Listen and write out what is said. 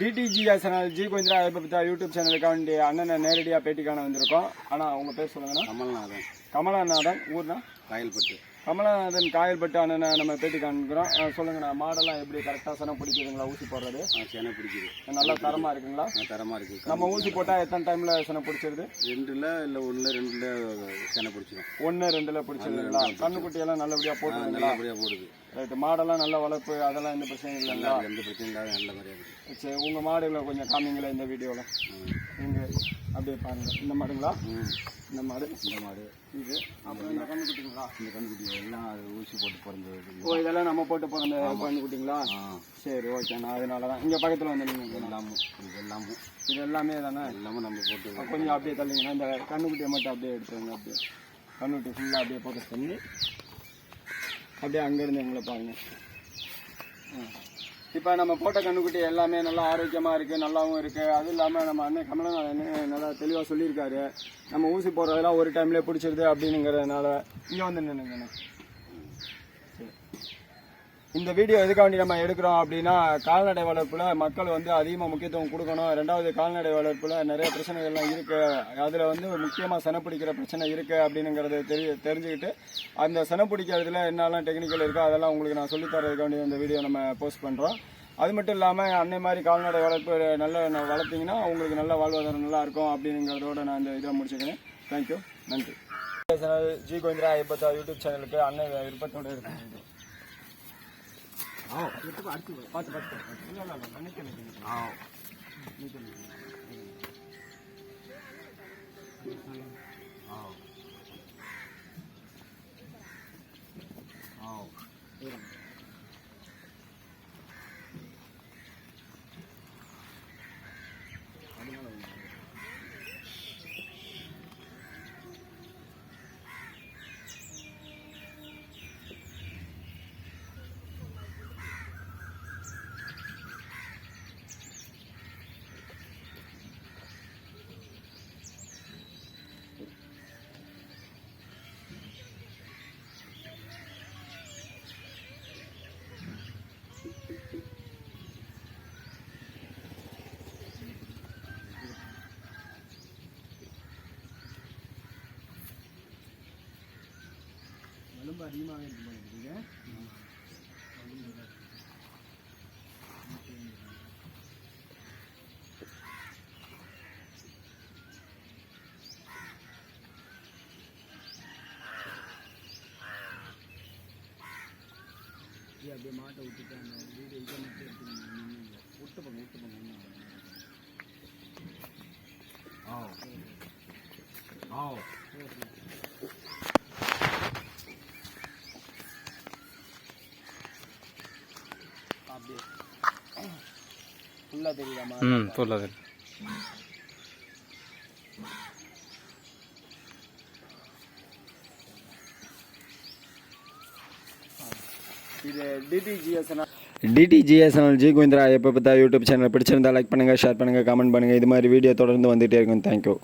டிடிஜிஎஸ்என்எல் G கோவிந்தரா ஐபப்தா YouTube சேனலுக்கு வேண்டிய அண்ணனை நேரடியாக பேட்டி காண வந்திருக்கோம். ஆனால் உங்கள் பேர் சொல்லுங்கண்ணா. கமல்நாதன். கமலநாதன் ஊர்னா காயல்பட்டு. கமலநாதன் காயல்பட்டு அண்ணனை நம்ம பேட்டி காண்கிறோம். சொல்லுங்கண்ணா மாடெல்லாம் எப்படி? கரெக்டாக சனம் பிடிக்குதுங்களா ஊசி போடுறது? ஆ செனை பிடிக்குது. நல்லா தரமாக இருக்குங்களா? ஆ, தரமா இருக்கு. நம்ம ஊசி போட்டால் எத்தனை டைமில் சனம் பிடிச்சிருது? ரெண்டுல இல்லை ஒன்று ரெண்டுல செனை பிடிச்சிடும் ஒன்று ரெண்டில் பிடிச்சிருதுங்களா? கண்ணுக்குட்டியெல்லாம் நல்லபடியாக போட்டுருங்களா நல்லபடியாக போடுது. ரைட்டு மாடெல்லாம் நல்ல வளர்ப்பு அதெல்லாம் எந்த பிரச்சனையும் இல்லைங்களா? எந்த பிரச்சனையும் இல்லாத நல்ல மாதிரியா இருக்கு. சரி உங்கள் மாடுகளை கொஞ்சம் காமிங்களா இந்த வீடியோவில் நீங்கள் அப்படியே பாருங்கள் இந்த மாடுங்களா? ம் இந்த மாடு. இந்த மாடு. இது. அப்புறம் இந்த கண்ணுக்குட்டிங்களா இந்த கண்ணுக்குட்டி எல்லாம் அது ஊசி போட்டு பிறந்தது. ஓ இதெல்லாம் நம்ம போட்டு பிறந்த கண்ணுக்குட்டிங்களா ஆ. சரி ஓகேண்ணா அதனால தான். இங்கே பக்கத்தில் வந்து நீங்கள் எல்லாமும் இது எல்லாமும் இது எல்லாமே தானே? எல்லாமே நம்ம போட்டு கொஞ்சம் அப்படியே தள்ளிங்கன்னா இந்த கண்ணுக்குட்டியை மட்டும் அப்படியே எடுத்துருங்க அப்படியே. கண்ணுக்குட்டி ஃபுல்லாக அப்படியே ஃபோக்கஸ் பண்ணி அப்படியே அங்கேருந்து எங்களை பாருங்க. இப்போ நம்ம போட்ட கண்ணுக்குட்டி எல்லாமே நல்லா ஆரோக்கியமாக இருக்குது நல்லாவும் இருக்குது அதுவும் இல்லாமல் நம்ம அண்ணன் கமலநாதன் நல்லா தெளிவாக சொல்லியிருக்காரு. நம்ம ஊசி போடுறதெல்லாம் ஒரு டைம்லேயே பிடிச்சிருது அப்படிங்கிறதுனால இங்கே வந்து நின்றுங்கண்ணே இந்த வீடியோ எதுக்காண்டி நம்ம எடுக்கிறோம் அப்படின்னா கால்நடை வளர்ப்பில் மக்கள் வந்து அதிகமாக முக்கியத்துவம் கொடுக்கணும். ரெண்டாவது கால்நடை வளர்ப்பில் நிறைய பிரச்சனைகள்லாம் இருக்குது அதில் வந்து முக்கியமாக சனப்பிடிக்கிற பிரச்சனை இருக்குது அப்படிங்கிறத தெரிய தெரிஞ்சுக்கிட்டு அந்த சனப்பிடிக்கிறதுல என்னெல்லாம் டெக்னிக்கல் இருக்கோ அதெல்லாம் உங்களுக்கு நான் சொல்லித் தரதுக்காண்டி இந்த வீடியோ நம்ம போஸ்ட் பண்ணுறோம் அது மட்டும் இல்லாமல் அன்னை மாதிரி கால்நடை வளர்ப்பு நல்ல வளர்த்திங்கன்னா உங்களுக்கு நல்ல வாழ்வாதாரம் நல்லா இருக்கும் அப்படிங்கிறதோட நான் இந்த இதை முடிச்சுக்கிறேன். தேங்க்யூ நன்றி. சேனல் ஜி கோவிந்தரா ஐபத்தா யூடியூப் சேனலுக்கு அன்னை விருப்பத்தோடு இருக்கேன். 아우 이거 안 뜨고. 맞아, 맞아. 그냥 나 많이 때문에. 아우 아홉. 아홉. எலும்பு அதிகமாக இருக்கு போல இருக்குங்க அப்படியே மாட்டை விட்டுட்டாங்க வீடு இதை மட்டும் எடுத்துக்கணும். விட்டு போங்க விட்டு போங்க ஆ ஆ அப்படியே. ஃபுல்லாக தெரியுதாமா ம் சொல்லது இது டிடிஜிஎஸ்என்எல் டிடிஜிஎஸ்என்எல் ஜி கோவிந்தரா எப்போ பார்த்தா யூடியூப் சேனல் பிடிச்சிருந்தா லைக் பண்ணுங்கள் ஷேர் பண்ணுங்கள் கமெண்ட் பண்ணுங்கள் இது மாதிரி வீடியோ தொடர்ந்து வந்துகிட்டே இருக்கும். தேங்க்யூ